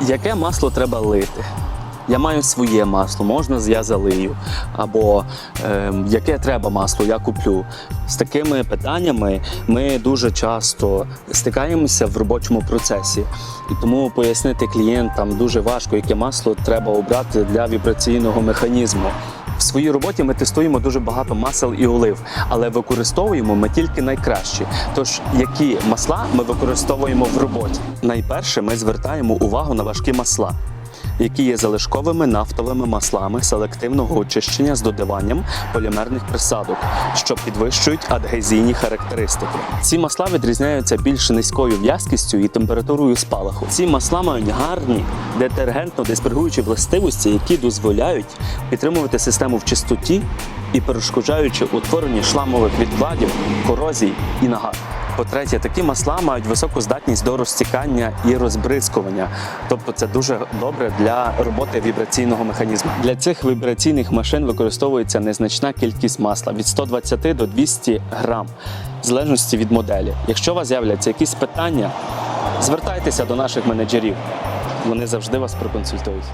Яке масло треба лити? Я маю своє масло, можна я залию. Або е, яке треба масло, я куплю. З такими питаннями ми дуже часто стикаємося в робочому процесі. І тому пояснити клієнтам дуже важко, яке масло треба обрати для вібраційного механізму. В своїй роботі ми тестуємо дуже багато масел і олив, але використовуємо ми тільки найкращі. Тож, які масла ми використовуємо в роботі? Найперше, ми звертаємо увагу на важкі масла. Які є залишковими нафтовими маслами селективного очищення з додаванням полімерних присадок, що підвищують адгезійні характеристики. Ці масла відрізняються більш низькою в'язкістю і температурою спалаху. Ці масла мають гарні детергентно-диспергуючі властивості, які дозволяють підтримувати систему в чистоті і перешкоджаючи утворення шламових відкладів, корозій і нагар. По-третє, такі масла мають високу здатність до розтікання і розбризкування. Тобто це дуже добре для роботи вібраційного механізму. Для цих вібраційних машин використовується незначна кількість масла від 120 до 200 грам, в залежності від моделі. Якщо у вас з'являться якісь питання, звертайтеся до наших менеджерів. Вони завжди вас проконсультують.